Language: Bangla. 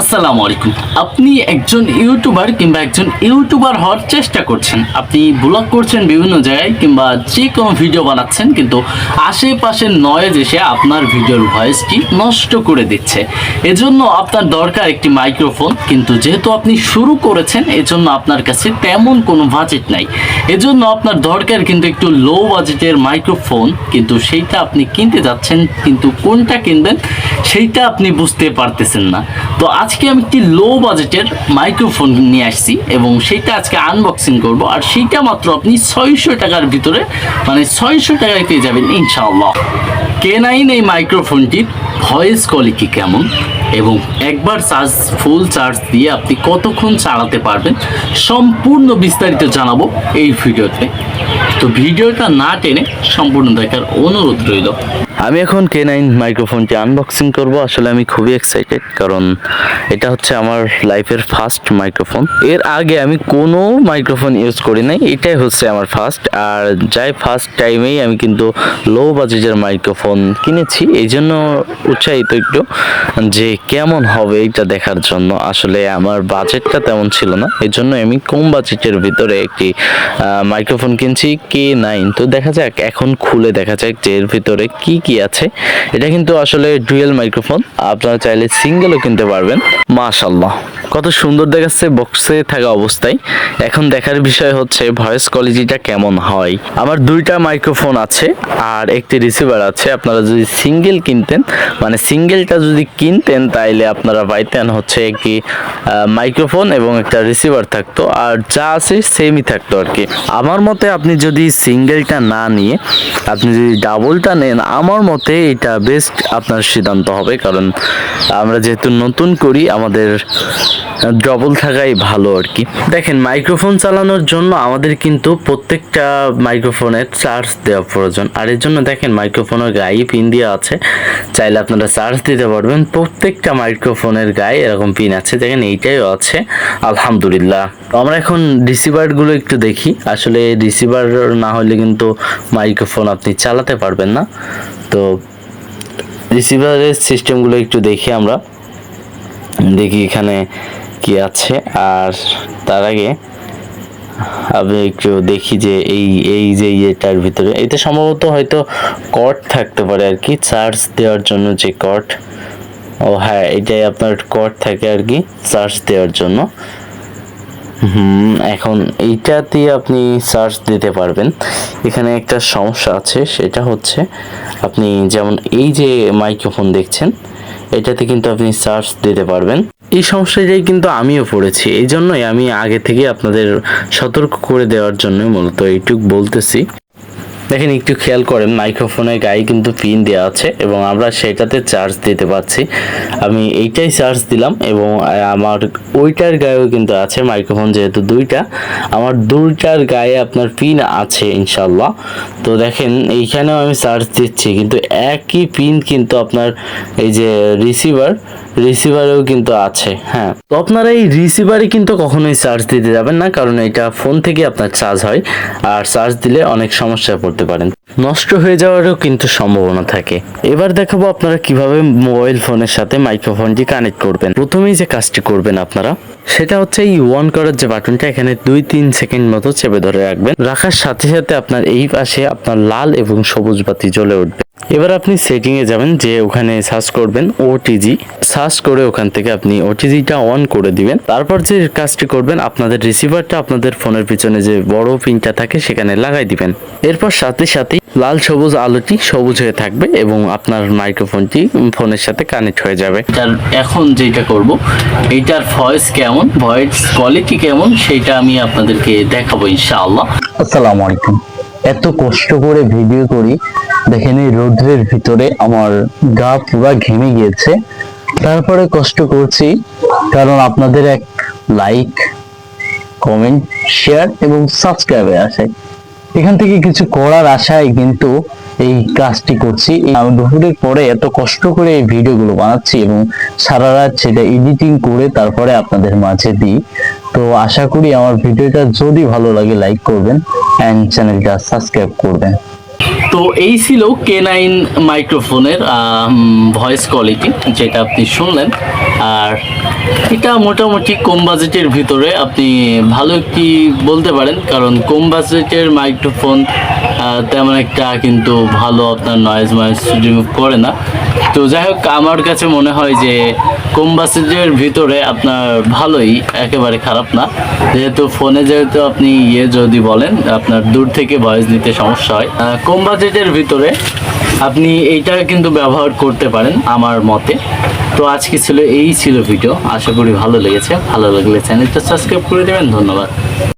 আসসালামু আলাইকুম। আপনি একজন ইউটিউবার কিংবা একজন ইউটিউবার হওয়ার চেষ্টা করছেন। আপনি ব্লগ করছেন বিভিন্ন জায়গায় কিংবা যে কোনো ভিডিও বানাচ্ছেন, কিন্তু আশেপাশের নয়েজ এসে আপনার ভিডিওর ভয়েসটি নষ্ট করে দিচ্ছে। এজন্য আপনার দরকার একটি মাইক্রোফোন কিন্তু যেহেতু আপনি শুরু করেছেন, এজন্য আপনার কাছে তেমন কোনো বাজেট নাই। এজন্য আপনার দরকার কিন্তু একটু লো বাজেটের মাইক্রোফোন কিন্তু সেইটা আপনি কিনতে যাচ্ছেন, কিন্তু কোনটা কিনবেন, সেইটা আপনি বুঝতে পারতেছেন না। তো আজকে আমি একটি লো বাজেটের মাইক্রোফোন নিয়ে আসছি এবং সেইটা আজকে আনবক্সিং করব। আর সেইটা মাত্র আপনি ছয়শো টাকার ভিতরে মানে ছয়শো টাকায় পেয়ে যাবেন, ইনশাআল্লাহ। কে নাইন এই মাইক্রোফোনটির ভয়েস কোয়ালিটি কেমন? এবং একবার চার্জ ফুল চার্জ দিয়ে আপনি কতক্ষণ চালাতে পারবেন? সম্পূর্ণ বিস্তারিত জানাব এই ভিডিওতে। তো ভিডিওটা না টেনে সম্পূর্ণ দেখার অনুরোধ রইল। আমি এখন কে নাইন মাইক্রোফোনটি আনবক্সিং করব। আসলে আমি খুবই এক্সাইটেড কারণ এটা হচ্ছে আমার লাইফের ফার্স্ট মাইক্রোফোন এর আগে আমি কোনো মাইক্রোফোন ইউজ করি নাই, এটাই হচ্ছে আমার ফার্স্ট আর যাই ফার্স্ট টাইমেই আমি কিন্তু লো বাজেটের মাইক্রোফোন কিনেছি, এই জন্য উৎসাহিত একটু যে কেমন হবে এটা দেখার জন্য। আসলে আমার বাজেটটা তেমন ছিল না, এই জন্য আমি কম বাজেটের ভিতরে একটি মাইক্রোফোন কিনছি কে নাইন তো দেখা যাক, এখন খুলে দেখা যাক যে এর ভিতরে কি কি আছে? এটা কিন্তু আসলে ডুয়েল মাইক্রোফোন। আপনারা চাইলে সিঙ্গেলও কিনতে পারবেন। মাশাল্লাহ কত সুন্দর দেখাচ্ছে বক্সে থাকা অবস্থায়। এখন দেখার বিষয় হচ্ছে, ভয়েস কোয়ালিটিটা কেমন হয়? আমার দুইটা মাইক্রোফোন আছে আর একটি রিসিভার আছে। আপনারা যদি সিঙ্গেল কিনতেন মানে সিঙ্গেলটা যদি কিনতেন, তাইলে আপনারা পাইতেন হচ্ছে একটি মাইক্রোফোন এবং একটা রিসিভার থাকতো। আর যা আছে, সেমই থাকতো আর কি। আমার মতে আপনি যদি সিঙ্গেলটা না নিয়ে, আপনি যদি ডাবলটা নেন, আমার মতে এটা বেস্ট আপনার সিদ্ধান্ত হবে, কারণ আমরা যেহেতু নতুন করি, আমাদের ডবল থাকাই ভালো আর কি দেখেন মাইক্রোফোন চালানোর জন্য আমাদের কিন্তু প্রত্যেকটা মাইক্রোফোনের চার্জ দেওয়া প্রয়োজন। আর এর জন্য দেখেন মাইক্রোফোনের গায়ে পিন দেওয়া আছে। চাইলে আপনারা চার্জ দিতে পারবেন। প্রত্যেকটা মাইক্রোফোনের গায়ে এরকম পিন আছে। দেখেন এইটাইও আছে। আলহামদুলিল্লাহ। আমরা এখন রিসিভারগুলো একটু দেখি। আসলে রিসিভার না হলে কিন্তু মাইক্রোফোন আপনি চালাতে পারবেন না। তো রিসিভারের সিস্টেমগুলো একটু দেখি আমরা। দেখি এখানে কি আছে। আর তার আগে আমি একটু দেখি যে এই এই যে ইয়েটার ভিতরে, এটা সম্ভবত হয়তো কর্ড থাকতে পারে আর কি চার্জ দেওয়ার জন্য যে কর্ড ও হ্যাঁ এটাই আপনার কর্ড থাকে আর কি চার্জ দেওয়ার জন্য। হুম, এখন এইটাতে আপনি চার্জ দিতে পারবেন। এখানে একটা সমস্যা আছে, সেটা হচ্ছে আপনি যেমন এই যে মাইক্রোফোন দেখছেন, এটাতে কিন্তু আপনি চার্জ দিতে পারবেন। এই সমস্যাটাই কিন্তু আমিও পড়েছি, এই জন্যই আমি আগে থেকে আপনাদের সতর্ক করে দেওয়ার জন্যই মূলত এইটুক বলতেছি। দেখেন, একটু খেয়াল করেন মাইক্রোফোনের গায়ে কিন্তু পিন দেওয়া আছে এবং আমরা সেটাতে চার্জ দিতে পারছি। আমি এইটাই চার্জ দিলাম এবং আমার ওইটার গায়েও কিন্তু আছে মাইক্রোফোন যেহেতু দুইটা। আমার দুইটার গায়ে আপনার পিন আছে ইনশাল্লাহ তো দেখেন, এইখানেও আমি চার্জ দিচ্ছি, কিন্তু একই পিন কিন্তু আপনার এই যে রিসিভার রিসিভারেও কিন্তু আছে হ্যাঁ। তো আপনারা এই রিসিভারে কিন্তু কখনোই চার্জ দিতে যাবেন না, কারণ এটা ফোন থেকে আপনার চার্জ হয়, আর চার্জ দিলে অনেক সমস্যায় পড়তে পারেন। নষ্ট হয়ে যাওয়ারও কিন্তু সম্ভাবনা থাকে। এবার দেখাবো আপনারা কীভাবে মোবাইল ফোনের সাথে মাইক্রোফোনটি কানেক্ট করবেন। প্রথমেই যে কাজটি করবেন আপনারা, সেটা হচ্ছে এই অন করার যে বাটনটা, এখানে দুই তিন সেকেন্ড মতো চেপে ধরে রাখবেন। রাখার সাথে সাথে আপনার এই পাশে আপনার লাল এবং সবুজ বাতি জ্বলে উঠবে। এবার আপনি সেটিং এ যাবেন যে ওখানে সার্চ করবেন ওটিজি সার্চ করে ওখান থেকে আপনি ওটিজিটা অন করে দিবেন। তারপর যে কাজটি করবেন, আপনাদের রিসিভারটা আপনাদের ফোনের পিছনে যে বড় পিনটা থাকে, সেখানে লাগাই দিবেন। এরপর সাথে সাথেই লাল সবুজ আলোটি সবুজ হয়ে থাকবে এবং আপনার মাইক্রোফোনটি ফোনের সাথে কানেক্ট হয়ে যাবে। এখন যেটা করব এইটার ভয়েস কেমন ভয়েস কোয়ালিটি কেমন, সেটা আমি আপনাদেরকে দেখাবো ইনশাআল্লাহ। আসসালামু আলাইকুম। এত কষ্ট করে ভিডিও করি, দেখেন এই রোদ্রের ভিতরে আমার গা পুরো ঘেমে গিয়েছে। তারপরে কষ্ট করছি, কারণ আপনাদের এক লাইক কমেন্ট শেয়ার এবং সাবস্ক্রাইবে আসে। এখান থেকে কিছু করার আশায় কিন্তু এই কাজটি করছি। আমি দুপুরের পরে এত কষ্ট করে এই ভিডিওগুলো বানাচ্ছি এবং সারা রাত সেটা এডিটিং করে তারপরে আপনাদের মাঝে দিই। তো আশা করি আমার ভিডিওটা যদি ভালো লাগে লাইক করবেন অ্যান্ড চ্যানেলটা সাবস্ক্রাইব করবেন। তো এই ছিল কে নাইন মাইক্রোফোনের ভয়েস কোয়ালিটি যেটা আপনি শুনলেন। আর এটা মোটামুটি কম বাজেটের ভিতরে আপনি ভালো একটি বলতে পারেন? কারণ কম বাজেটের মাইক্রোফোন তেমন একটা কিন্তু ভালো আপনার নয়েজ ময়েজ রিমুভ করে না। তো যাই হোক, আমার কাছে মনে হয় যে কম বাজেটের ভিতরে আপনার ভালোই, একেবারে খারাপ না। যেহেতু ফোনে যেহেতু আপনি ইয়ে যদি বলেন, আপনার দূর থেকে ভয়েস নিতে সমস্যা হয়। কম বাজেটের ভিতরে আপনি এইটা কিন্তু ব্যবহার করতে পারেন আমার মতে। তো আজকে ছিল, এই ছিল ভিডিও আশা করি ভালো লেগেছে। ভালো লাগলে চ্যানেলটা সাবস্ক্রাইব করে দেবেন। ধন্যবাদ।